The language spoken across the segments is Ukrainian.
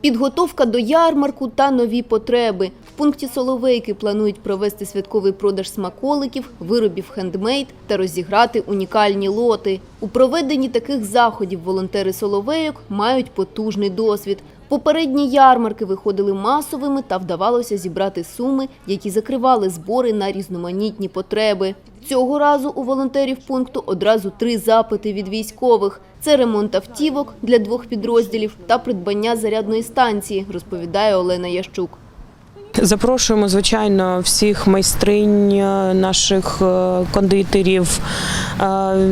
Підготовка до ярмарку та нові потреби. В пункті Соловейки планують провести святковий продаж смаколиків, виробів хендмейд та розіграти унікальні лоти. У проведенні таких заходів волонтери Соловейок мають потужний досвід. Попередні ярмарки виходили масовими та вдавалося зібрати суми, які закривали збори на різноманітні потреби. Цього разу у волонтерів пункту одразу три запити від військових. Це ремонт автівок для двох підрозділів та придбання зарядної станції, розповідає Олена Ящук. Запрошуємо, звичайно, всіх майстринь, е, наших е, кондитерів, е,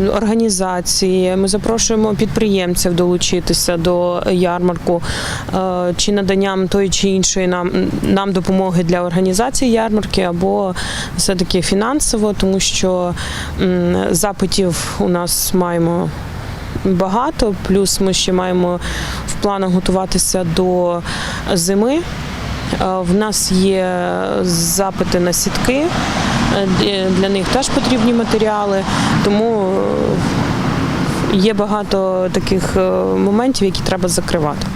організацій. Ми запрошуємо підприємців долучитися до ярмарку чи наданням тої чи іншої нам, нам допомоги для організації ярмарки, або все-таки фінансово, тому що запитів у нас маємо. Багато, плюс ми ще маємо в планах готуватися до зими. Е, В нас є запити на сітки, е, для- них теж потрібні матеріали, тому е, є багато таких моментів, які треба закривати.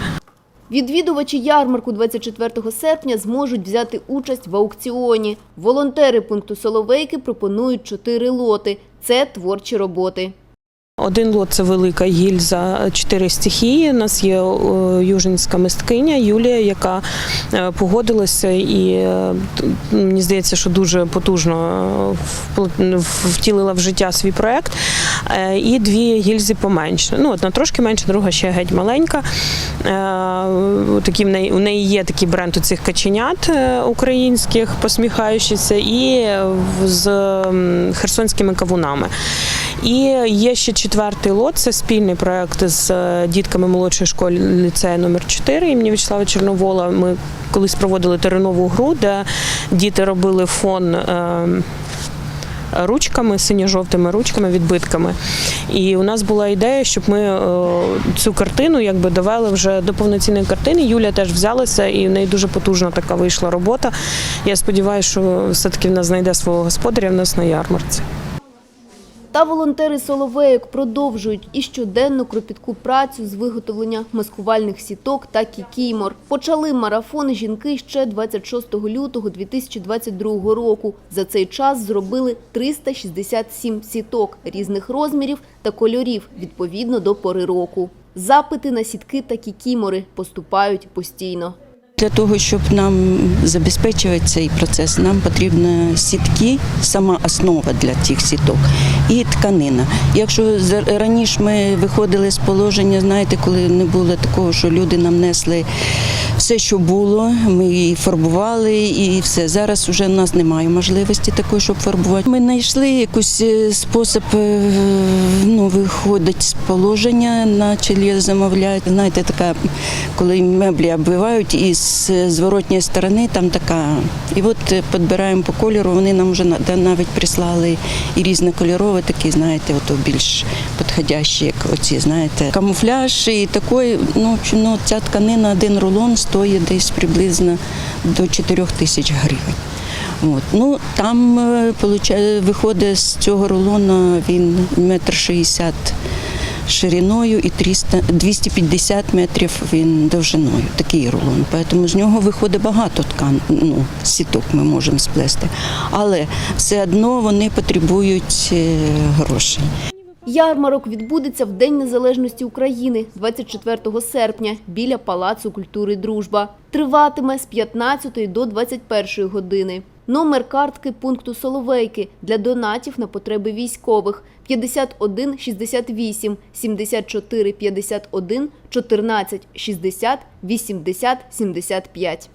Відвідувачі ярмарку 24 серпня зможуть взяти участь в аукціоні. Волонтери пункту Соловейки пропонують чотири лоти. Це творчі роботи. Один лот це велика гільза, чотири стихії. У нас є е, южинська мисткиня Юлія, яка е, погодилася і е, мені здається, що дуже потужно втілила в життя свій проект. І дві гільзи поменше. Ну, одна трошки менша, друга ще геть маленька. Такі в неї у неї є такий бренд у цих каченят українських, посміхаючися, і з херсонськими кавунами. І є ще четвертий лот. Це спільний проект з е, дітками молодшої школи ліцею номер 4 імені Вячеслава Чорновола. Ми колись проводили теренову гру, де діти робили фон. е, Ручками, синьо-жовтими ручками, відбитками. І у нас була ідея, щоб ми е, цю картину якби довели вже до повноцінної картини. Юля теж взялася, і в неї дуже потужна така вийшла робота. Я сподіваюся, що все-таки вона знайде свого господаря в нас на ярмарці. Та волонтери Соловейок продовжують і щоденну кропітку працю з виготовлення маскувальних сіток та кікімор. Почали марафон жінки ще 26 лютого 2022 року. За цей час зробили 367 сіток різних розмірів та кольорів відповідно до пори року. Запити на сітки та кікімори поступають постійно. Для того, щоб нам забезпечувати цей процес, нам потрібні сітки, сама основа для цих сіток і тканина. Якщо раніше ми виходили з положення, знаєте, коли не було такого, що люди нам несли все, що було, ми і фарбували, і все. Зараз вже в нас немає можливості такої, щоб фарбувати. Ми знайшли якийсь е, спосіб е, ну, виходити з положення, почали замовляти. Знаєте, така, коли меблі оббивають, і з зворотньої сторони там така. І от е, підбираємо по кольору, вони нам вже навіть прислали і різнокольорові такі, знаєте, ото більш підходящі, як оці, знаєте, камуфляж і такий, ну, ну ця тканина, один рулон стоїть десь приблизно до 4 тисяч гривень. От. Ну, там е, виходить з цього рулона він метр шістдесят шириною і 300, 250 метрів він довжиною. Такий рулон. Тому з нього виходить багато ткан, ну, сіток ми можемо сплести. Але все одно вони потребують е, грошей. Ярмарок відбудеться в День Незалежності України 24 серпня біля Палацу культури Дружба. Триватиме з 15 до 21 години. Номер картки пункту Соловейки для донатів на потреби військових 51 68 74 51 14 60 80 75.